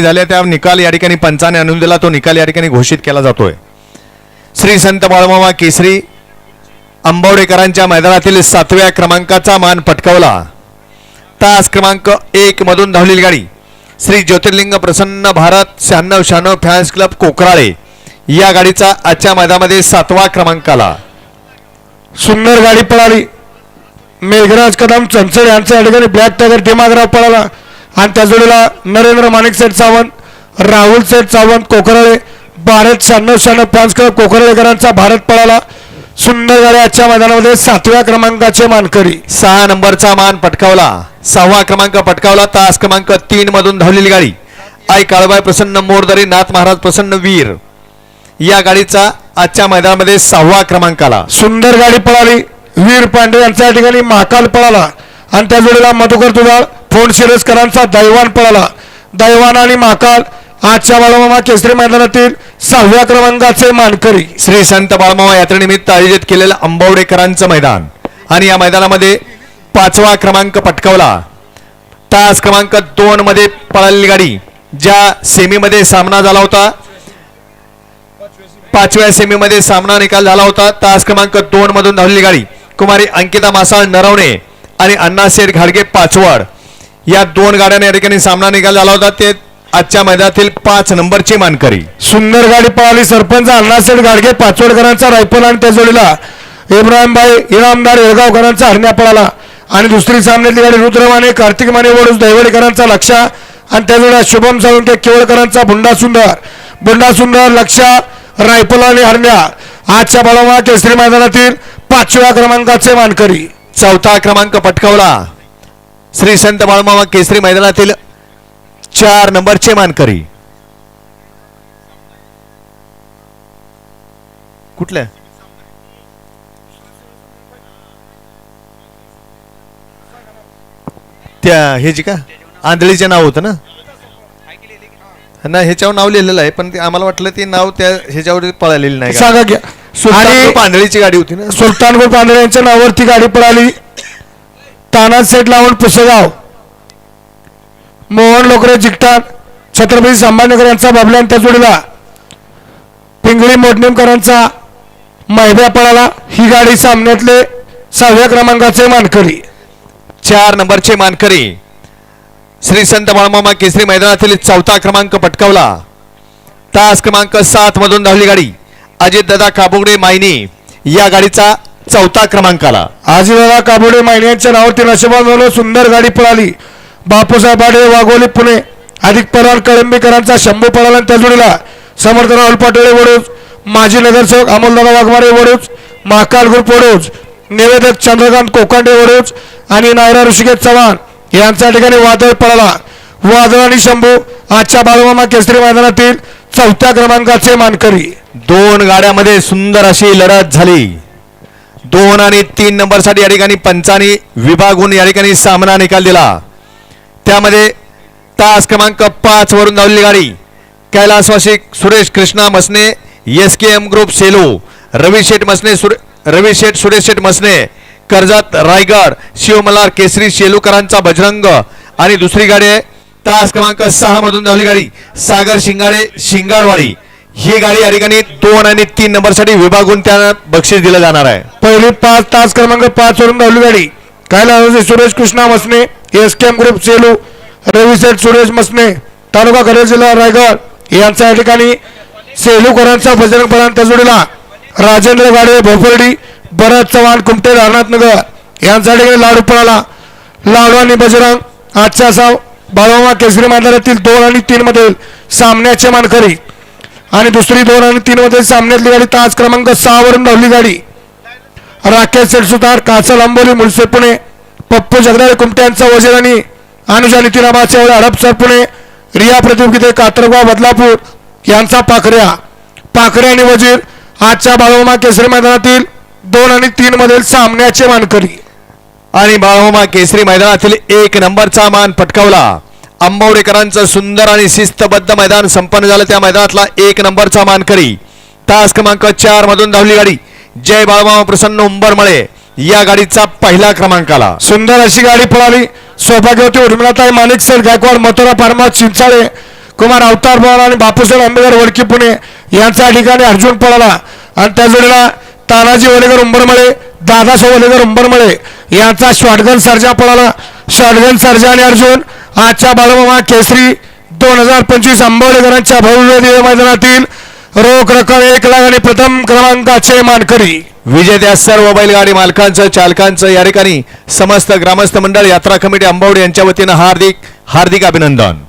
झाल्या त्या निकाल या ठिकाणी पंचाने आणून दिला तो निकाल या ठिकाणी घोषित केला जातोय. श्री संत बाळमामा केसरी आंबवडेकरांच्या मैदानातील सातव्या क्रमांकाचा मान पटकावला. तास क्रमांक एक मधून धावलेली गाडी. श्री ज्योतिर्लिंग प्रसन्न भारत शहाण्णव शहाण्णव फॅन्स क्लब कोकराळे या गाडीचा आजच्या मैदानामध्ये सातवा क्रमांक आला सुंदर गाडी पळाली. मेघराज कदम चंचड यांचा या ठिकाणी ब्लॅक टायगर दिमागराव पळाला. आणि त्या जोडीला नरेंद्र माणिक सेठ सावंत राहुल सेठ सावंत कोकराळे भारत शहाण्णव शहाण्णव पाच क्लब कोकराळेकरांचा भारत पळाला. सुंदर गाडी आजच्या मैदानामध्ये सातव्या क्रमांकाचे मानकरी. सहा नंबरचा मान पटकावला. सहावा क्रमांक पटकावला. तास क्रमांक तीन मधून धावलेली गाडी. आई काळबाई प्रसन्न मोरदरी नाथ महाराज प्रसन्न वीर. या गाडीचा आजच्या मैदानामध्ये सहावा क्रमांक आला. सुंदर गाडी पळाली. वीर पांडे यांचा या ठिकाणी महाकाल पळाला. आणि त्या जोडीला मधुकर तुदाळ फोन शिरस्करांचा दैवान पळाला. दैवान आणि महाकाल आजच्या बाळमामा केसरी मैदानातील सहाव्या क्रमांकाचे मानकरी. श्री संत बाळमामा यात्रेनिमित्त आयोजित केलेलं अंबवडेकरांचं मैदान. आणि या मैदानामध्ये पाचवा क्रमांक पटकावला. तास क्रमांक दोन मध्ये पळालेली गाडी ज्या सेमीमध्ये सामना झाला होता पाचव्या सेमीमध्ये सामना निकाल झाला होता तास क्रमांक दोन मधून धावलेली गाडी. कुमारी अंकिता मासाळ नरवणे आणि अण्णाशेठ घाडगे पाचवड. या दोन गाड्यांना या ठिकाणी सामना निकाल झाला होता. ते आजच्या मैदानातील पाच नंबरची मानकरी. सुंदर गाडी पळाली. सरपंच अण्णासेठ गाडगे पाचवडकरांचा रायफल आणि त्या जोडीला इब्राहिमभाई इनामदार येळगावकरांचा हरण्या पळाला. आणि दुसरी सामन्यातली गाडी रुद्रमाने कार्तिक माने वडूस दैवडेकरांचा लक्षा आणि त्या जोडीला शुभम साळुंके केवळकरांचा बुंडा सुंदर. बुंडा सुंदर लक्षा रायफल आणि हरण्या. आजच्या बाळामा केसरी मैदानातील पाचव्या क्रमांकाचे मानकरी. चौथा क्रमांक पटकावला. श्री संत बाळमामा केसरी मैदानातील चार नंबरचे मानकरी. कुठल्या त्या हे जी का? आंधळीचे नाव होतं ना? ना ह्याच्यावर नाव लिहिलेलं आहे पण ते आम्हाला वाटलं ते नाव त्या ह्याच्यावर पळालेलं नाही? सांगा घ्या आणि आंधळीची गाडी होती ना? सुलतानपूर पांढरे यांच्या नावावरती गाडी पळाली. ताना सेट लावून पुसेगाव. मोहन लोकरे जिकटाक छत्रपती संभाजीनगर यांचा बाबल्या त्या जोडीला. पिंगळी मोडणीमकरांचा महिब्या पळाला. ही गाडी सामन्यातले सहाव्या क्रमांकाचे मानकरी. चार नंबरचे मानकरी. श्री संत बाळमामा केसरी मैदानातील चौथा क्रमांक पटकावला. तास क्रमांक सात मधून धावली गाडी. अजित दादा काबुगडे मायनी या गाडीचा चौथा क्रमांक आला आजीदादा काबोडे मायने यांच्या नावावरती नशिबान झालं सुंदर गाडी पळाली. बापूसाहेब आडे वाघोली पुणे. अधिक पवार कळंबीकरांचा शंभू पळाला आणि त्या जोडीला समर्थ राहुल पाटोळे वडूज माजी नगरसेवक अमोलदादा वाघमारे वडूज महाकाल ग्रुप वडूज निवेदक चंद्रकांत कोकांडे वडूज आणि नायरा ऋषिकेश चव्हाण यांच्या ठिकाणी वादळ पळाला. वादळ आणि शंभू आजच्या बाळमामा केसरी मैदानातील चौथ्या क्रमांकाचे मानकरी. दोन गाड्यामध्ये सुंदर अशी लढत झाली. दोन आणि तीन नंबरसाठी या ठिकाणी पंचानी विभागून या ठिकाणी सामना निकाल दिला. त्यामध्ये तास क्रमांक पाच वरून धावलेली गाडी. कैलासवासी Suresh Krishna Masane S K M group Selu Ravi Sheth Masane सुरे रवी शेठ सुरेश शेठ मसने कर्जत रायगड शिवमल्हार केसरी शेलूकरांचा बजरंग आणि दुसरी गाडी आहे तास क्रमांक सहा मधून धावली गाडी सागर शिंगाडे शिंगाडवाडी. ही गाडी या ठिकाणी दोन आणि तीन नंबरसाठी विभागून त्यांना बक्षीस दिलं जाणार आहे. पहिली पाच तास क्रमांक पाच वरून धावली गाडी. काय Suresh Krishna Masne S K M group Selu Ravi Seth Suresh Masne तालुका खरे जिल्हा रायगड. यांचा या ठिकाणी सेलूकरांचा बजरंग परांत जोडीला राजेंद्र गाडे भोपर्डी भरत चव्हाण कुमटे नगर. यांच्या ठिकाणी लाडू पळाला. लाडू आणि बजरंग आजच्या असा बाळोमा केसरी मैदानातील दोन आणि तीन मधील सामन्याचे मानकरी. आणि दुसरी दोन आणि तीन मध्ये सामन्यातली गाडी तास क्रमांक सहा वरून धावली गाडी. राकेश सेठसुतार काचल आंबोली मुळसे पुणे पप्पू जगदाळे कुमट्यांचा वजीर आणि अनुजा नितीनाबाचे हडपसर पुणे रिया प्रतियोगिते गीते कातरगाव बदलापूर यांचा पाखऱ्या. पाखरे आणि वजीर आजच्या बाळोमा केसरी मैदानातील दोन आणि तीन मधील सामन्याचे मानकरी. आणि बाळोमा केसरी मैदानातील एक नंबरचा मान पटकावला. आंबवडेकरांचं सुंदर आणि शिस्तबद्ध मैदान संपन्न झालं. त्या मैदानातला एक नंबरचा मानकरी. तास क्रमांक चार मधून धावली गाडी. जय बाळबा प्रसन्न उंबरमळे या गाडीचा पहिला क्रमांक आला सुंदर अशी गाडी पळाली. सौभाग्यवती उर्मिलाताई माणिक सर गायकवाड मथुरा फार्मा चिंचाळे कुमार अवतार पवार आणि बापूसाहेब आंबेडकर वडकी पुणे यांच्या ठिकाणी अर्जुन पळाला. आणि त्या जोडीला तानाजी ओलेकर उंबरमळे दादासाहेब ओलेकर उंबरमळे यांचा शॉटगन सर्जा पळाला. शॉटगन सर्जा आणि अर्जुन आजच्या बाळमामा केसरी दोन हजार पंचवीस आंबोडेकरांच्या भव्य मैदानातील रोख रक्कम एक लाख आणि प्रथम क्रमांकाचे मानकरी. विजेत्या सर्व बैलगाडी मालकांचं चालकांचं या ठिकाणी समस्त ग्रामस्थ मंडळ यात्रा कमिटी अंबवडे यांच्या वतीनं हार्दिक हार्दिक अभिनंदन.